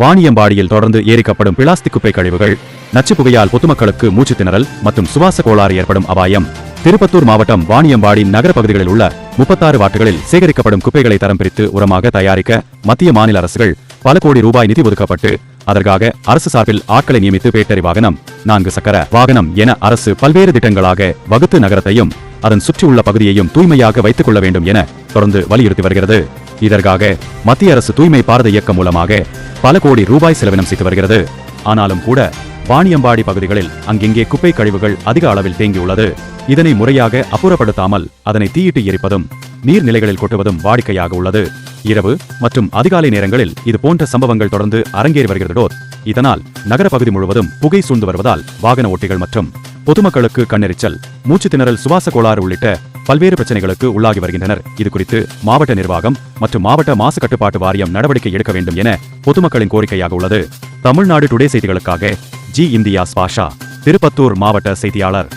வாணியம்பாடியில் தொடர்ந்து ஏரிக்கப்படும் பிளாஸ்டிக் குப்பை கழிவுகள் நச்சு புகையால் பொதுமக்களுக்கு மூச்சு திணறல் மற்றும் சுவாச கோளாறு ஏற்படும் அபாயம். திருப்பத்தூர் மாவட்டம் வாணியம்பாடி நகர பகுதிகளில் உள்ள முப்பத்தாறு வாட்டுகளில் சேகரிக்கப்படும் குப்பைகளை தரம் பிரித்து உரமாக தயாரிக்க மத்திய மாநில அரசுகள் பல கோடி ரூபாய் நிதி ஒதுக்கப்பட்டு அதற்காக அரசு சார்பில் ஆட்களை நியமித்து பேட்டரி வாகனம் நான்கு சக்கர வாகனம் என அரசு பல்வேறு திட்டங்களாக வகுத்து நகரத்தையும் அதன் சுற்றியுள்ள பகுதியையும் தூய்மையாக வைத்துக் கொள்ள வேண்டும் என தொடர்ந்து வலியுறுத்தி வருகிறது. இதற்காக மத்திய அரசு தூய்மை பாரத இயக்கம் மூலமாக பல கோடி ரூபாய் செலவினம் செய்து வருகிறது. ஆனாலும் கூட வாணியம்பாடி பகுதிகளில் அங்கெங்கே குப்பை கழிவுகள் அதிக அளவில் தேங்கியுள்ளது இதனை முறையாக அப்புறப்படுத்தாமல் அதனை தீயிட்டு எரிப்பதும் நீர்நிலைகளில் கொட்டுவதும் வாடிக்கையாக உள்ளது. இரவு மற்றும் அதிகாலை நேரங்களில் இது போன்ற சம்பவங்கள் தொடர்ந்து அரங்கேறி வருகிறதோ இதனால் நகர பகுதி முழுவதும் புகை சூழ்ந்து வருவதால் வாகன ஓட்டிகள் மற்றும் பொதுமக்களுக்கு கண்ணெரிச்சல் மூச்சு திணறல் சுவாச கோளாறு உள்ளிட்ட பல்வேறு பிரச்சனைகளுக்கு உள்ளாகி வருகின்றனர். இது குறித்து மாவட்ட நிர்வாகம் மற்றும் மாவட்ட மாசு கட்டுப்பாட்டு வாரியம் நடவடிக்கை எடுக்க வேண்டும் என பொதுமக்களின் கோரிக்கையாக உள்ளது. தமிழ்நாடு டுடே செய்திகளுக்காக ஜி இந்தியாஸ் பாஷா திருப்பத்தூர் மாவட்ட செய்தியாளர்.